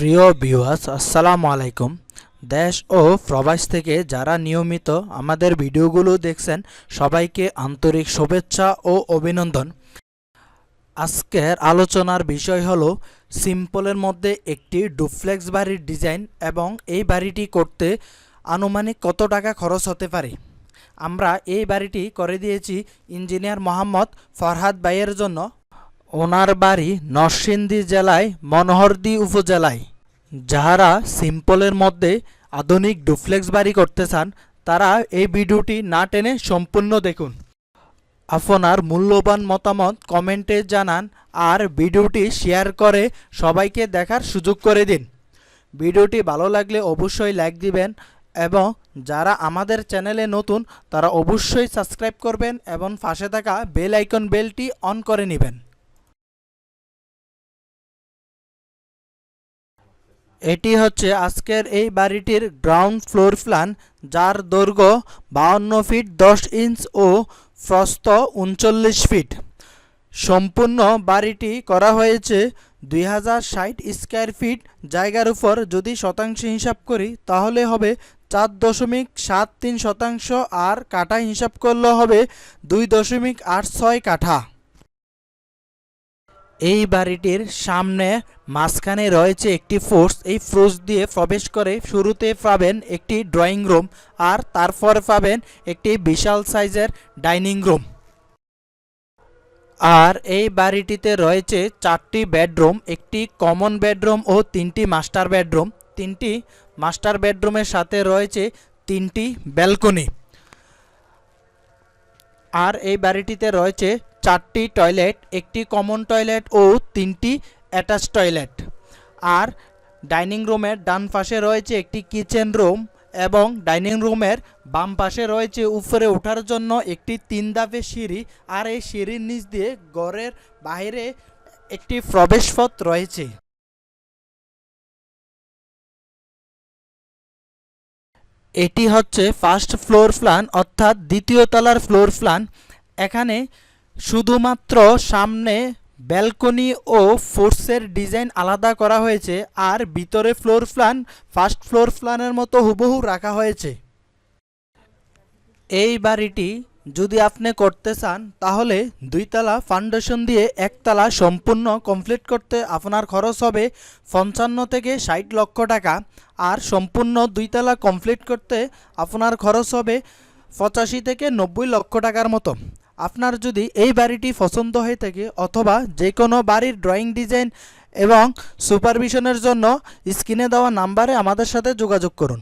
প্রিয় ভিউয়ার্স, আসসালামু আলাইকুম। দেশ ও প্রবাস থেকে যারা নিয়মিত আমাদের ভিডিওগুলো দেখছেন, সবাইকে আন্তরিক শুভেচ্ছা ও অভিনন্দন। আজকের আলোচনার বিষয় হলো, সিম্পলের মধ্যে একটি ডুপ্লেক্স বাড়ির ডিজাইন এবং এই বাড়িটি করতে আনুমানিক কত টাকা খরচ হতে পারে? আমরা এই বাড়িটি করে দিয়েছি ইঞ্জিনিয়ার মোহাম্মদ ফরহাদ ভাইয়ের জন্য। ওনার বাড়ি নরসিংদী জেলায়, মনোহরদী উপজেলায়। যাহারা সিম্পলের মধ্যে আধুনিক ডুপ্লেক্স বাড়ি করতে চান, তারা এই ভিডিওটি না টেনে সম্পূর্ণ দেখুন। আপনার মূল্যবান মতামত কমেন্টে জানান আর ভিডিওটি শেয়ার করে সবাইকে দেখার সুযোগ করে দিন। ভিডিওটি ভালো লাগলে অবশ্যই লাইক দিবেন এবং যারা আমাদের চ্যানেলে নতুন, তারা অবশ্যই সাবস্ক্রাইব করবেন এবং পাশে থাকা বেল আইকন বেলটি অন করে নেবেন। এটি হচ্ছে আজকের এই বাড়িটির গ্রাউন্ড ফ্লোর প্ল্যান, যার দৈর্ঘ্য বাউন্ন ফিট দশ ইঞ্চ ও প্রস্থ উনচল্লিশ ফিট। সম্পূর্ণ বাড়িটি করা হয়েছে দুই হাজার ষাট স্কোয়ার ফিট জায়গার উপর। যদি শতাংশ হিসাব করি, তাহলে হবে চার দশমিক সাত তিন শতাংশ আর কাঠা হিসাব করলে হবে দুই দশমিক আট ছয় কাঠা। এই বাড়িটির সামনে মাঝখানে রয়েছে একটি ফোর্স। এই ফোর্স দিয়ে প্রবেশ করে শুরুতে পাবেন একটি ড্রয়িং রুম আর তারপর পাবেন একটি বিশাল সাইজের ডাইনিং রুম। আর এই বাড়িটিতে রয়েছে চারটি বেডরুম, একটি কমন বেডরুম ও তিনটি মাস্টার বেডরুম। তিনটি মাস্টার বেডরুমের সাথে রয়েছে তিনটি ব্যালকনি। আর এই বাড়িটিতে রয়েছে চারটি টয়লেট, একটি কমন টয়লেট ও তিনটি অ্যাটাচ টয়লেট। আর ডাইনিং রুমের ডান পাশে রয়েছে একটি কিচেন রুম এবং ডাইনিং রুমের বাম পাশে রয়েছে উপরে ওঠার জন্য একটি তিন ধাপের সিঁড়ি আর এই সিঁড়ির নিচ দিয়ে ঘরের বাইরে একটি প্রবেশপথ রয়েছে। এটি হচ্ছে ফার্স্ট ফ্লোর প্ল্যান অর্থাৎ দ্বিতীয় তলার ফ্লোর প্ল্যান। এখানে শুধুমাত্র সামনে ব্যালকনি ও ফোর্সের ডিজাইন আলাদা করা হয়েছে আর ভিতরে ফ্লোর প্ল্যান, ফার্স্ট ফ্লোর প্ল্যানের মতো হুবহু রাখা হয়েছে। এই বাড়িটি যদি আপনি করতে চান, তাহলে দুইতলা ফাউন্ডেশন দিয়ে একতলা সম্পূর্ণ কমপ্লিট করতে আপনার খরচ হবে পঞ্চান্ন থেকে ষাট লক্ষ টাকা আর সম্পূর্ণ দুইতলা কমপ্লিট করতে আপনার খরচ হবে পঁচাশি থেকে নব্বই লক্ষ টাকার মতো। আপনার যদি এই বাড়িটি পছন্দ হয়ে থাকে অথবা যে কোনো বাড়ির ড্রয়িং ডিজাইন এবং সুপারভিশনের জন্য স্ক্রিনে দেওয়া নাম্বারে আমাদের সাথে যোগাযোগ করুন।